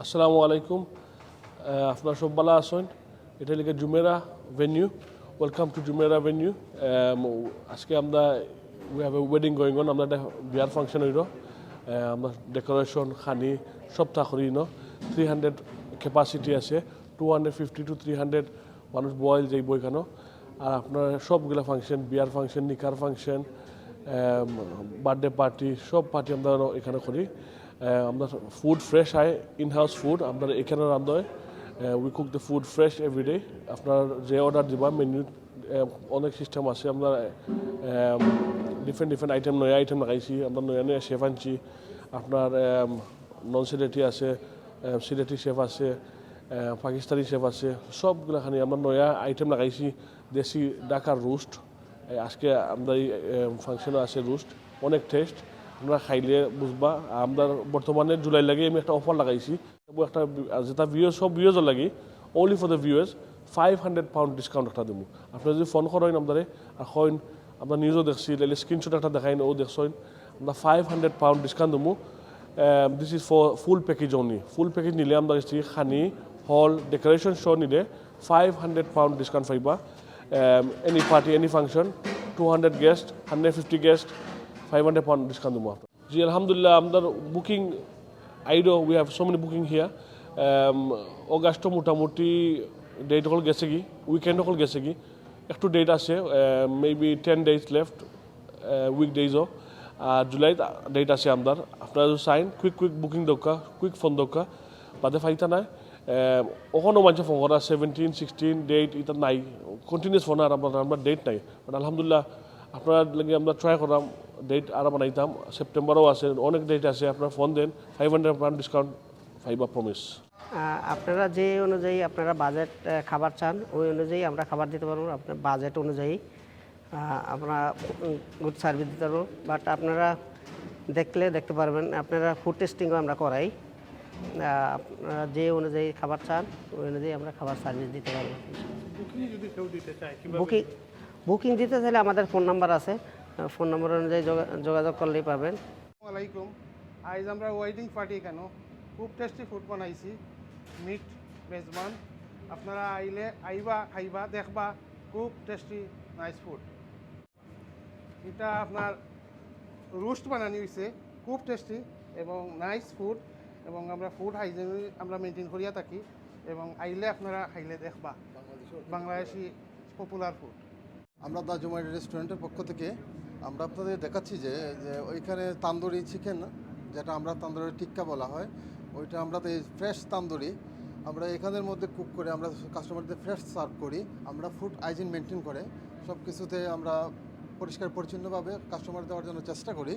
আসসালামু আলাইকুম। আপনার সব ভালো আছেন? এটা লিখে Jumeirah venue welcome to Jumeirah venue আজকে আমরা we have a wedding going on আমরা একটা বিয়ার ফাংশন হইল। আমরা ডেকোরেশন খানি, সব থাকরি ন থ্রি হান্ড্রেড ক্যাপাসিটি আছে two hundred fifty to three hundred মানুষ বয়েল যাইব এখানে। আর আপনার সবগুলা ফাংশন বিয়ার ফাংশন নিকার ফাংশন বার্থডে পার্টি সব পার্টি আমরা এখানে করি। আমরা ফুড ফ্রেশ হয় ইন হাউস ফুড আপনার এখানে রান্ধা we cook the food fresh everyday আপনার যে অর্ডার দিবা মেনু অনেক সিস্টেম আছে। আমরা ডিফারেন্ট ডিফারেন্ট আইটেম নয়া আইটেম লাগাইছি। আমরা নয়া নয়া শেফ আনছি। আপনার নন সিলেটি আছে সিলেটি শেফ আছে পাকিস্তানি শেফ আছে। সবগুলা খানি আমরা নয়া আইটেম লাগাইছি। দেশি ডাকার রোস্ট আজকে আমাদের ফাংশনে আছে রোস্ট অনেক টেস্ট আমরা খাইলে বুঝবা আমরা বর্তমানে জুলাই লাগে আমি একটা অফার লাগাইছি। একটা যেটা ভিউজ সব ভিউজের লাগি only for the views five hundred pound discount একটা দেবো আপনারা যদি ফোন করেন আপনারে আর কইন আমরা নিউজও দেখছি তাহলে স্ক্রিনশট একটা দেখাইন ও দেখছেন। আমরা ফাইভ হান্ড্রেড পাউন্ড ডিসকাউন্ট দেবো this is for full package only full package নিলে আমরা খানি হল ডেকোরেশন শো নিলে ফাইভ হান্ড্রেড পাউন্ড ডিসকাউন্ট পাইবা। um, any party, any function, 200 guests, 150 guests, 500 pound discount দেবো আপনার জি আলহামদুলিল্লাহ আমাদের booking আইডো we have so many booking Hiya August মোটামুটি ডেট হল গেছে কি উইকেন্ড হল গেছে কি একটু ডেট আছে maybe ten days left week ডেজও আর জুলাইত ডেট আছে আপনার আপনারা যদি চাইন কুইক কুইক বুকিং দরকার কুইক ফোন দরকার বাদে ফাইতা নাই। ওখানেও মানুষ ফোন করা সেভেন্টিন সিক্সটিন ডেট এটা নাই। কন্টিনিউস ফোন আর আপনার আমরা ডেট নাই। বাট আলহামদুলিল্লাহ আপনার লাগে আমরা ট্রাই করাম। ডেট আর বানাইতাম সেপ্টেম্বরও আছে অনেক ডেট আছে আপনার ফোন দেন five hundred pound discount five promise আপনারা যে অনুযায়ী আপনারা বাজেট খাবার চান ওই অনুযায়ী আমরা খাবার দিতে পারব আপনার বাজেট অনুযায়ী। আমরা গুড সার্ভিস দিতে পারব বাট আপনারা দেখলে দেখতে পারবেন আপনারা ফুড টেস্টিংও আমরা করাই। আপনারা যে অনুযায়ী খাবার চান ওই অনুযায়ী আমরা খাবার সার্ভিস দিতে পারব। বুকিং বুকিং দিতে চাইলে আমাদের ফোন নাম্বার আছে। ফোন নম্বর অনুযায়ী যোগা- যোগাযোগ করলেই পাবেন। আলাইকুম আজ আমরা ওয়েডিং পার্টি কেন? খুব টেস্টি ফুড বানাইছি। মিট মেজবান আপনারা আইলে আইবা, খাইবা, দেখবা। খুব টেস্টি নাইস ফুড এটা আপনার রোস্ট বানানি হয়েছে খুব টেস্টি এবং নাইস ফুড এবং আমরা ফুড হাইজেন আমরা মেনটেন করিয়া থাকি। এবং আইলে আপনারা খাইলে দেখবা। বাংলাদেশি পপুলার ফুড আমরা দা জুমাইড রেস্টুরেন্টের পক্ষ থেকে আমরা আপনাদের দেখাচ্ছি যে যে ওইখানে তান্দুরি চিকেন যেটা আমরা তান্দুরি টিক্কা বলা হয়, ওইটা আমরা ফ্রেশ তান্দুরি। আমরা এখানের মধ্যে কুক করে আমরা কাস্টমারদের ফ্রেশ সার্ভ করি। আমরা ফুড হাইজিন মেনটেন করে। সব কিছুতে আমরা পরিষ্কার পরিচ্ছন্নভাবে কাস্টমার দেওয়ার জন্য চেষ্টা করি।